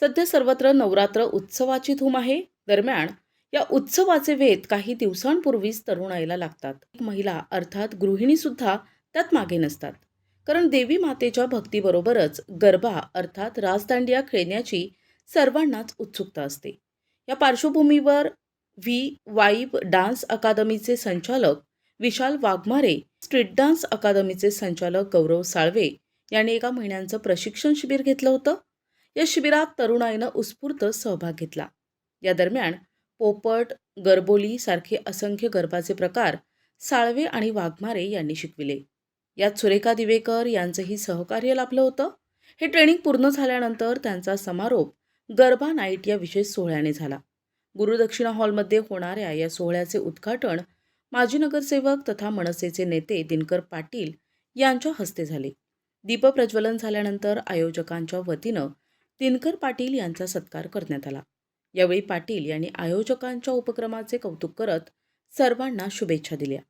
सध्या सर्वत्र नवरात्र उत्सवाची धूम आहे. दरम्यान या उत्सवाचे वेध काही दिवसांपूर्वीच तरुणाईला लागतात. महिला अर्थात गृहिणी सुद्धा त्यात मागे नसतात. कारण देवी मातेच्या भक्तीबरोबरच गरबा अर्थात राजदांडिया खेळण्याची सर्वांनाच उत्सुकता असते. या पार्श्वभूमीवर व्ही. वाईब डान्स अकादमीचे संचालक विशाल वाघमारे स्ट्रीट डान्स अकादमीचे संचालक गौरव साळवे यांनी एका महिन्यांचं प्रशिक्षण शिबिर घेतलं होतं. या शिबिरात तरुणाईनं उत्स्फूर्त सहभाग घेतला. या दरम्यान पोपट गरबोली सारखे असंख्य गरबाचे प्रकार साळवे आणि वाघमारे यांनी शिकविले. यात सुरेखा दिवेकर यांचंही सहकार्य लाभलं होतं. हे ट्रेनिंग पूर्ण झाल्यानंतर त्यांचा समारोप गरबा नाईट या विशेष सोहळ्याने झाला. गुरुदक्षिणा हॉलमध्ये होणाऱ्या या सोहळ्याचे उद्घाटन माजी नगरसेवक तथा मनसेचे नेते दिनकर पाटील यांच्या हस्ते झाले. दीपप्रज्वलन झाल्यानंतर आयोजकांच्या वतीनं दिनकर पाटील यांचा सत्कार करण्यात आला. यावेळी पाटील यांनी आयोजकांच्या उपक्रमाचे कौतुक करत सर्वांना शुभेच्छा दिल्या.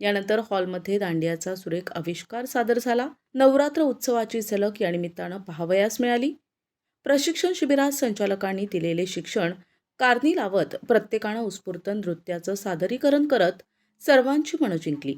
यानंतर हॉलमध्ये दांडियाचा सुरेख आविष्कार सादर झाला. नवरात्र उत्सवाची झलक या निमित्तानं पाहावयास मिळाली. प्रशिक्षण शिबिरात संचालकांनी दिलेले शिक्षण कारणी लावत प्रत्येकानं उत्स्फूर्त नृत्याचं सादरीकरण करत सर्वांची मनं जिंकली.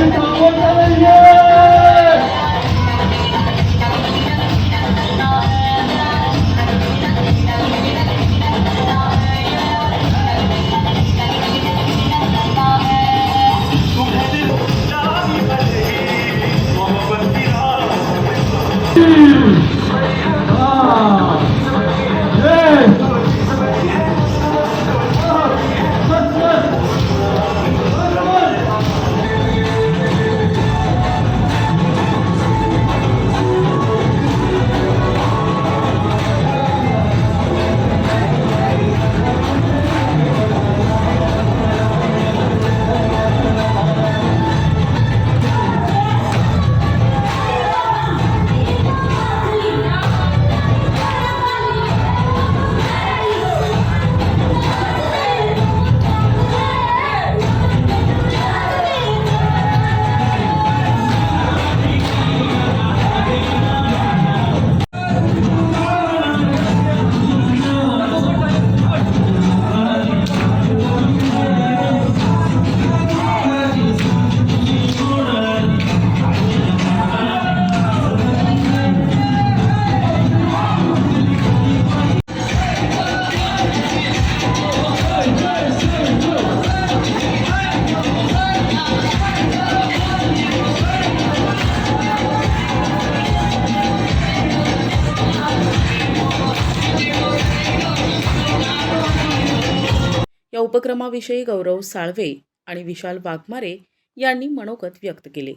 या उपक्रमाविषयी गौरव साळवे आणि विशाल वाघमारे यांनी मनोगत व्यक्त केले.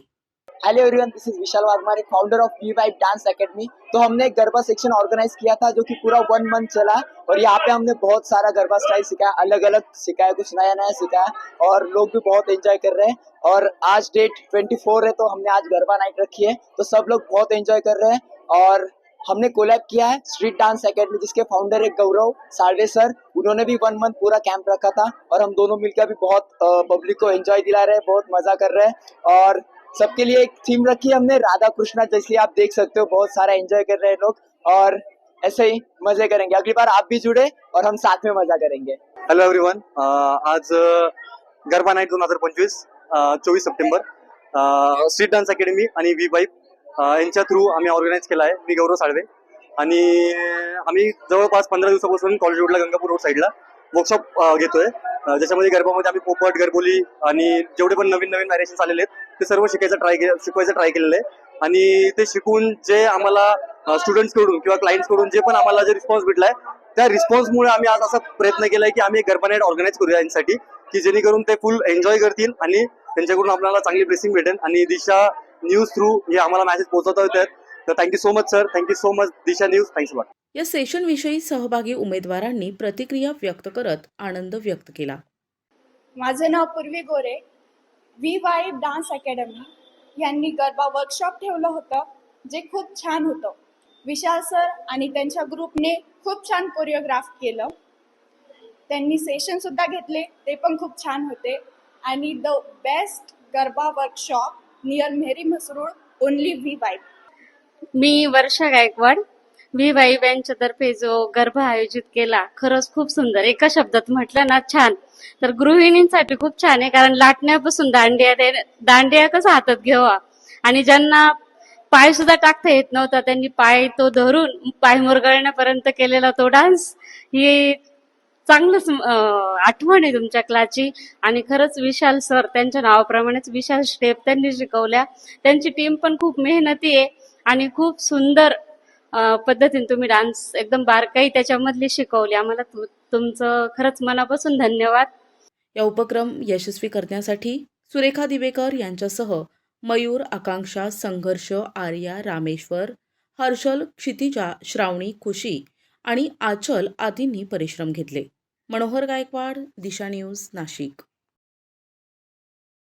Hello everyone this is Vishal Waghmare founder of V vibe dance academy तो हमने एक गरबा सेक्शन ऑर्गेनाइज किया था जो कि पूरा वन मंथ चला और यहाँ पे हमने बहुत सारा गरबा स्टाइल सिखाया अलग अलग सिखाया कुछ नया नया सिखाया और लोग भी बहुत एंजॉय कर रहे हैं। और आज डेट 24 है तो हमने आज गरबा नाइट रखी है तो सब लोग बहुत एंजॉय कर रहे हैं और हमने कोलैब किया है स्ट्रीट डांस एकेडमी जिसके फाउंडर है गौरव सालवे सर। उन्होंने भी वन मंथ पूरा कैंप रखा था और हम दोनों मिलकर भी बहुत पब्लिक को एंजॉय दिला रहे हैं, बहुत मज़ा कर रहे हैं। और सबके लिए एक थीम रखी हमने, राधा कृष्णा, जैसे आप देख सकते हो, बहुत सारा एंजॉय कर रहे हैं लोग और ऐसे ही मज़े करेंगे। अगली बार आप भी जुड़े और हम साथ में मज़ा करेंगे। हॅलो एव्हरीवन आज गरबा नाईट दोन हज़ार पंचवीस चोवीस September street dance academy V vibe यांच्या थ्रू आम्ही ऑर्गनाईज केला आहे. मी गौरव साळवे. आणि आम्ही जवळपास पंधरा दिवसापासून कॉलेज रोडला गंगापूर रोड साईडला वर्कशॉप घेतोय. ज्याच्यामध्ये गरबामध्ये आम्ही पोपट गरबोली आणि जेवढे पण नवीन नवीन व्हॅरिएशन्स आलेले आहेत ते सर्व शिकायचं ट्राय शिकवायचं ट्राय केलेलं आहे. आणि ते शिकून जे आम्हाला स्टुडंट्सकडून किंवा क्लायंट्सकडून जे पण आम्हाला जे रिस्पॉन्स भेटलाय त्या रिस्पॉन्समुळे आम्ही आज असा प्रयत्न केलाय की आम्ही गरबा नाईट ऑर्गनाईज करूया यांसाठी की जेणेकरून ते फुल एन्जॉय करतील आणि त्यांच्याकडून आपल्याला चांगली ब्लेसिंग भेटेल. आणि दिशा न्यूज थ्रू हे आम्हाला मेसेज पोहोचवता येतात तर thank you so much sir thank you so much Disha news thanks lot या सेशनविषयी सहभागी उमेदवारांनी प्रतिक्रिया व्यक्त करत आनंद व्यक्त केला. माझं नाव Purvi Gore. V vibe dance academy यांनी गरबा वर्कशॉप ठेवलं होतं जे खूप छान होतं. विशाल सर आणि त्यांच्या ग्रुपने खूप छान कोरिओग्राफ केलं. त्यांनी सेशन सुद्धा घेतले ते पण खूप छान होते. आणि the best garba workshop near मेहरी मसरूळ ओनली व्ही वाईब मी वर्षा गायकवाड व्ही वाईब यांच्यातर्फे जो गर्भ आयोजित केला खरंच खूप सुंदर. एका शब्दात म्हटलं ना छान. तर गृहिणींसाठी खूप छान आहे कारण लाटण्यापासून दांडिया दांडिया कसं हातात घ्यावा. आणि ज्यांना पाय सुद्धा टाकता येत नव्हता त्यांनी पाय तो धरून पाय मुरगळण्यापर्यंत केलेला तो डान्स ही चांगलंच आठवण आहे तुमच्या क्लासची. आणि खरंच विशाल सर त्यांच्या नावाप्रमाणेच विशाल स्टेप त्यांनी शिकवल्या. त्यांची टीम पण खूप मेहनती आहे आणि खूप सुंदर पद्धतीने तुम्ही डान्स एकदम बारकाई त्याच्यामधली शिकवली. आम्हाला तु- तुमचं खरंच मनापासून धन्यवाद. या उपक्रम यशस्वी करण्यासाठी सुरेखा दिवेकर यांच्यासह मयूर आकांक्षा संघर्ष आर्या रामेश्वर हर्षल क्षितिजा श्रावणी खुशी आणि आचल आदींनी परिश्रम घेतले. मनोहर गायकवाड दिशा न्यूज नाशिक.